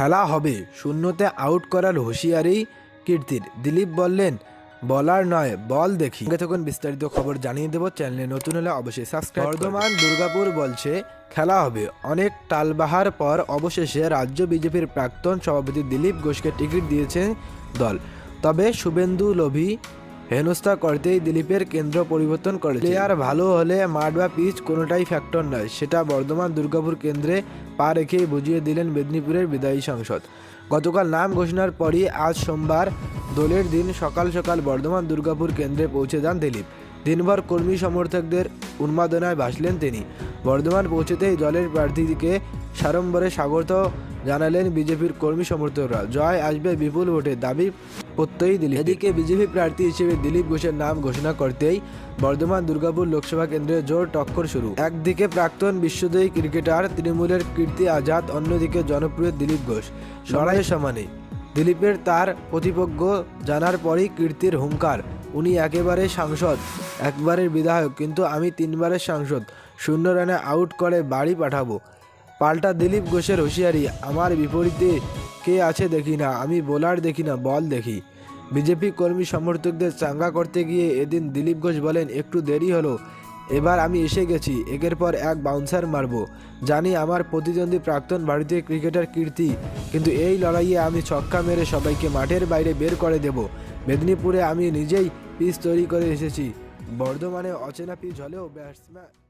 খেলা হবে। শূন্যতে আউট করার হুঁশিয়ারি কীর্তির। দিলীপ বললেন, বলার নয়, বল দেখি। তখন বিস্তারিত খবর জানিয়ে দেবো চ্যানেলে নতুন হলে অবশ্যই সাবস্ক্রাইব বর্ধমান দুর্গাপুর বলছে, খেলা হবে। অনেক টালবাহার পর অবশেষে রাজ্য বিজেপির প্রাক্তন সভাপতি দিলীপ ঘোষকে টিকিট দিয়েছেন দল। তবে শুভেন্দু লোভী হেনস্থা করতেই দিলীপের কেন্দ্র পরিবর্তন করে প্লেয়ার ভালো হলে মাঠ বা পিচ কোনোটাই ফ্যাক্টর নয়, সেটা বর্ধমান দুর্গাপুর কেন্দ্রে পা রেখেই বুঝিয়ে দিলেন মেদিনীপুরের বিদায়ী সাংসদ। গতকাল নাম ঘোষণার পরই আজ সোমবার দোলের দিন সকাল সকাল বর্ধমান দুর্গাপুর কেন্দ্রে পৌঁছে যান দিলীপ। দিনভর কর্মী সমর্থকদের উন্মাদনায় ভাসলেন তিনি। বর্ধমান পৌঁছেতেই দলের প্রার্থীকে সাড়ম্বরে স্বাগত জানালেন বিজেপির কর্মী সমর্থকরা। জয় আসবে বিপুল ভোটে। দাবি প্রত্যয়ী দিলীপ এদিকে বিজেপি প্রার্থী হিসেবে দিলীপ ঘোষের নাম ঘোষণা করতেই বর্ধমান দুর্গাপুর লোকসভা কেন্দ্রে জোর টক্কর শুরু। একদিকে প্রাক্তন বিশ্বজয়ী ক্রিকেটার তৃণমূলের কীর্তি আজাদ, অন্যদিকে জনপ্রিয় দিলীপ ঘোষ। লড়াইয়ের সমানে। দিলীপের তার প্রতিপক্ষ জানার পরই কীর্তির হুঙ্কার। উনি একেবারে সাংসদ, একবারের বিধায়ক, কিন্তু আমি তিনবারের সাংসদ। শূন্য রানে আউট করে বাড়ি পাঠাবো। পাল্টা দিলীপ ঘোষের হুঁশিয়ারি আমার বিপরীতে কে আছে দেখি না, আমি বোলার দেখি না, বল দেখি। বিজেপি কর্মী সমর্থকদের চাঙ্গা করতে গিয়ে এদিন দিলীপ ঘোষ বলেন, একটু দেরি হলো। এবার আমি এসে গেছি, একের পর এক বাউন্সার মারবো। জানি আমার প্রতিদ্বন্দ্বী প্রাক্তন ভারতীয় ক্রিকেটার কীর্তি, কিন্তু এই লড়াইয়ে আমি ছক্কা মেরে সবাইকে মাঠের বাইরে বের করে দেব। মেদিনীপুরে আমি নিজেই পিচ তৈরি করে এসেছি। বর্ধমানে অচেনা পিচ হলেও ব্যাটসম্যান